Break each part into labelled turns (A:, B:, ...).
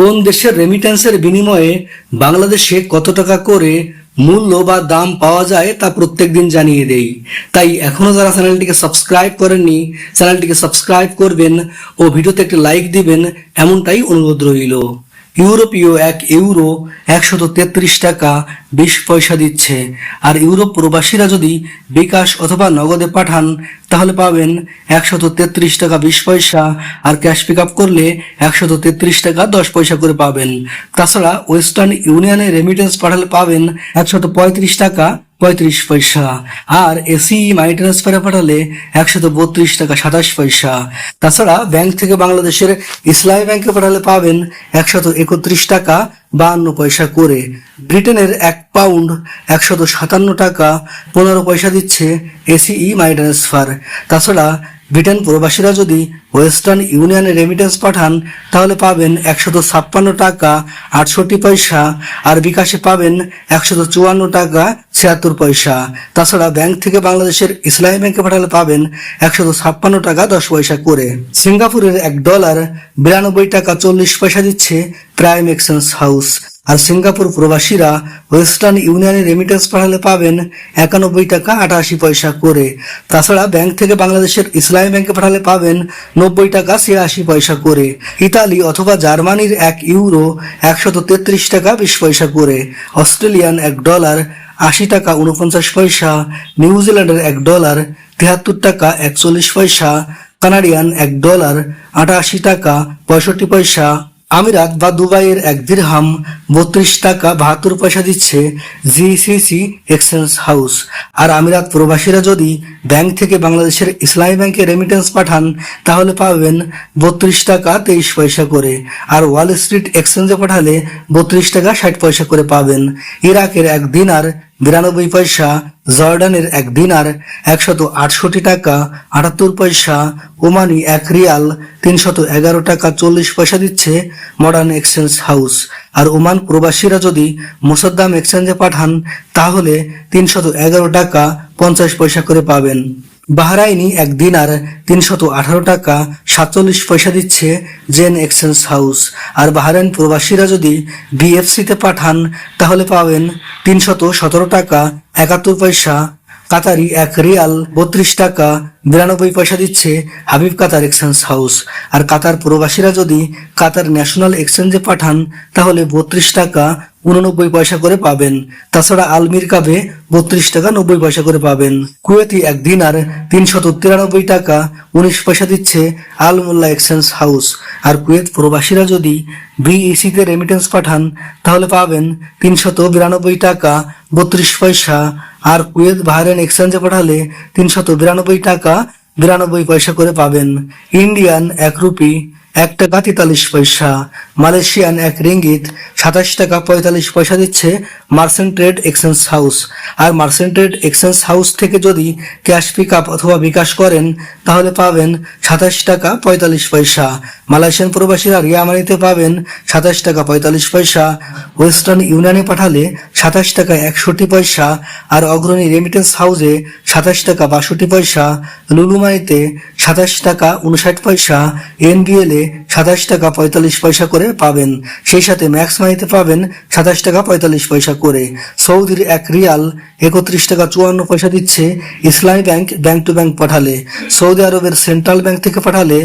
A: কোন দেশের রেমিট্যান্সের বিনিময়ে বাংলাদেশে কত টাকা করে মূল্য বা দাম পাওয়া যায় তা প্রত্যেক দিন জানিয়ে দেই। তাই এখনও যারা চ্যানেলটিকে সাবস্ক্রাইব করেননি, চ্যানেলটিকে সাবস্ক্রাইব করবেন ও ভিডিওতে একটি লাইক দিবেন, এমনটাই অনুরোধ রইল। ইউরোপীয় এক ইউরো একশত তেত্রিশ টাকা বিশ পয়সা দিচ্ছে। আর ইউরোপ প্রবাসীরা যদি বিকাশ অথবা নগদে পাঠান, তাহলে পাবেন একশত তেত্রিশ টাকা বিশ পয়সা। আর ক্যাশ পিক আপ করলে একশত তেত্রিশ টাকা দশ পয়সা করে পাবেন। তাছাড়া ওয়েস্টার্ন ইউনিয়নে রেমিটেন্স পাঠালে পাবেন একশত পঁয়ত্রিশ টাকা পঁয়ত্রিশ পয়সা। আর এসি মানি ট্রান্সফারে পাঠালে একশত বত্রিশ টাকা সাতাশ পয়সা। তাছাড়া ব্যাংক থেকে বাংলাদেশের ইসলামী ব্যাংকে পাঠালে পাবেন একশত একত্রিশ টাকা বাহান্ন পয়সা করে। ব্রিটেনের এক পাউন্ড একশত সাতান্ন টাকা পনেরো পয়সা দিচ্ছে এসিই মানি ট্রান্সফার তাছাড়া ব্রিটেন প্রবাসীরা যদি ওয়েস্টার্ন ইউনিয়নে রেমিটেন্স পাঠান, তাহলে পাবেন একশত ছাপ্পান্ন টাকা আটষট্টি পয়সা, আর বিকাশে পাবেন একশত চুয়ান্ন টাকা ছিয়াত্তর পয়সা। তাছাড়া ব্যাংক থেকে বাংলাদেশের ইসলামী ব্যাংকে পাঠালে পাবেন একশত ছাপ্পান্ন টাকা দশ পয়সা করে। সিঙ্গাপুরের এক ডলার বিরানব্বই টাকা চল্লিশ পয়সা দিচ্ছে প্রাইম এক্সচেঞ্জ হাউস। আর সিঙ্গাপুর প্রবাসীরা ওয়েস্টার্ন ইউনিয়নে রেমিটেন্স পাঠালে পাবেন একানব্বই টাকা আটাশি পয়সা করে। তাছাড়া ব্যাংক থেকে বাংলাদেশের ইসলামী ব্যাংকে পাঠালে পাবেন নব্বই টাকা ছিয়াশি পয়সা করে। ইতালি অথবা জার্মানির এক ইউরো একশত তেত্রিশ টাকা বিশ পয়সা করে। অস্ট্রেলিয়ান এক ডলার আশি টাকা উনপঞ্চাশ পয়সা। নিউজিল্যান্ডের এক ডলার তিয়াত্তর টাকা একচল্লিশ পয়সা। কানাডিয়ান এক ডলার আটাশি টাকা পঁয়ষট্টি পয়সা। আমিরাত বা দুবাইয়ের এক দিরহাম বত্রিশ টাকা বাহাত্তর পয়সা দিচ্ছে জিসিসি এক্সচেঞ্জ হাউস। আর আমিরাত প্রবাসীরা যদি ব্যাংক থেকে বাংলাদেশের ইসলামী ব্যাংকে রেমিটেন্স পাঠান, তাহলে পাবেন বত্রিশ টাকা তেইশ পয়সা করে। আর ওয়াল স্ট্রিট এক্সচেঞ্জে পাঠালে বত্রিশ টাকা ষাট পয়সা করে পাবেন। ইরাকের এক দিনার বিরানব্বই পয়সা জর্ডানের এক দিনার একশত আটষট্টি টাকা, আটাত্তর পয়সা ওমানি এক রিয়াল, তিনশত এগারো টাকা চল্লিশ পয়সা দিচ্ছে মডার্ন এক্সচেঞ্জ হাউস। আর ওমান প্রবাসীরা যদি মোসাদ্দাম এক্সচেঞ্জে পাঠান, তাহলে তিনশত এগারো টাকা পঞ্চাশ পয়সা করে পাবেন। বাহরাইনি এক দিনার তিনশত আঠারো টাকা সাতচল্লিশ পয়সা দিচ্ছে জেন এক্সচেঞ্জ হাউস। আর বাহরাইন প্রবাসীরা যদি বিএফসিতে পাঠান, তাহলে পাবেন তিনশত সতেরো টাকা একাত্তর পয়সা, কাতারি এক রিয়াল বত্রিশ টাকা বিরানব্বই পয়সা দিচ্ছে হাবিব কাতার এক্সচেঞ্জ হাউস। আর কাতার প্রবাসীরা যদি কাতার ন্যাশনাল এক্সচেঞ্জে পাঠান, তাহলে বত্রিশ টাকা উননব্বই পয়সা করে পাবেন। তাছাড়া আলমির কাবে বত্রিশ টাকা নব্বই পয়সা করে পাবেন। কুয়েতি এক দিনার তিনশত তিরানব্বই টাকা উনিশ পয়সা দিচ্ছে আল মোল্লা এক্সচেঞ্জ হাউস। আর কুয়েত প্রবাসীরা যদি বিইসিতে রেমিটেন্স পাঠান, তাহলে পাবেন তিনশত বিরানব্বই টাকা বত্রিশ পয়সা। আর কুয়েত বাহরেন এক্সচেঞ্জে পাঠালে তিনশত বিরানব্বই টাকা বিরানব্বই পয়সা করে পাবেন। ইন্ডিয়ান এক রুপি এক টাকা তেতাল্লিশ পয়সা। মালয়েশিয়ান এক রিঙ্গিত সাতাশ টাকা পঁয়তাল্লিশ পয়সা দিচ্ছে মার্সেন্ট ট্রেড এক্সচেঞ্জ হাউস আর মার্সেন্ট ট্রেড এক্সচেঞ্জ হাউস থেকে যদি ক্যাশ পিক আপ অথবা বিকাশ করেন, তাহলে পাবেন সাতাশ টাকা পঁয়তাল্লিশ পয়সা। মালয়েশিয়ান প্রবাসীরা রিয়ামানিতে পাবেন সাতাশ টাকা পঁয়তাল্লিশ পয়সা। ওয়েস্টার্ন ইউনিয়নে পাঠালে সাতাশ টাকা একষট্টি পয়সা। আর অগ্রণী রেমিটেন্স হাউসে সাতাশ টাকা বাষট্টি পয়সা। লুলুমানিতে সাতাশ টাকা উনষাট পয়সা। এনবিএল সাতাশ টাকা পঁয়তাল্লিশ পয়সা করে পাবেন। সেই সাথে ম্যাক্স মানিতে পাবেন সাতাশ টাকা পঁয়তাল্লিশ পয়সা করে। সৌদির এক রিয়াল একত্রিশ টাকা চুয়ান্ন পয়সা দিচ্ছে Islami bank bank to bank পাঠালে। সৌদি আরবের সেন্ট্রাল ব্যাংক থেকে পাঠালে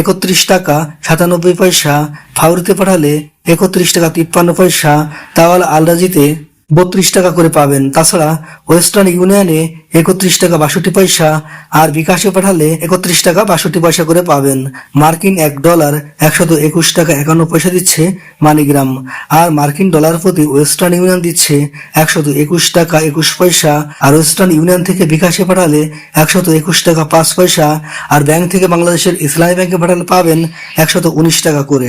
A: একত্রিশ টাকা সাতানব্বই পয়সা ফাউরিতে পাঠালে একত্রিশ টাকা তিপ্পান্ন পয়সা, তাওয়াল আলরাজিতে বত্রিশ টাকা করে পাবেন। তাছাড়া ওয়েস্টার্ন ইউনিয়নে একত্রিশ টাকা বাষট্টি পয়সা আর বিকাশে পাঠালে একত্রিশ টাকা বাষট্টি পয়সা করে পাবেন। মার্কিন এক ডলার একশত একুশ টাকা একান্ন পয়সা দিচ্ছে মানিগ্রাম। আর মার্কিন ডলার প্রতি ওয়েস্টার্ন ইউনিয়ন দিচ্ছে একশত একুশ টাকা একুশ পয়সা। আর ওয়েস্টার্ন ইউনিয়ন থেকে বিকাশে পাঠালে একশত একুশ টাকা পাঁচ পয়সা। আর ব্যাংক থেকে বাংলাদেশের ইসলামী ব্যাংকে পাঠালে পাবেন একশত উনিশ টাকা করে।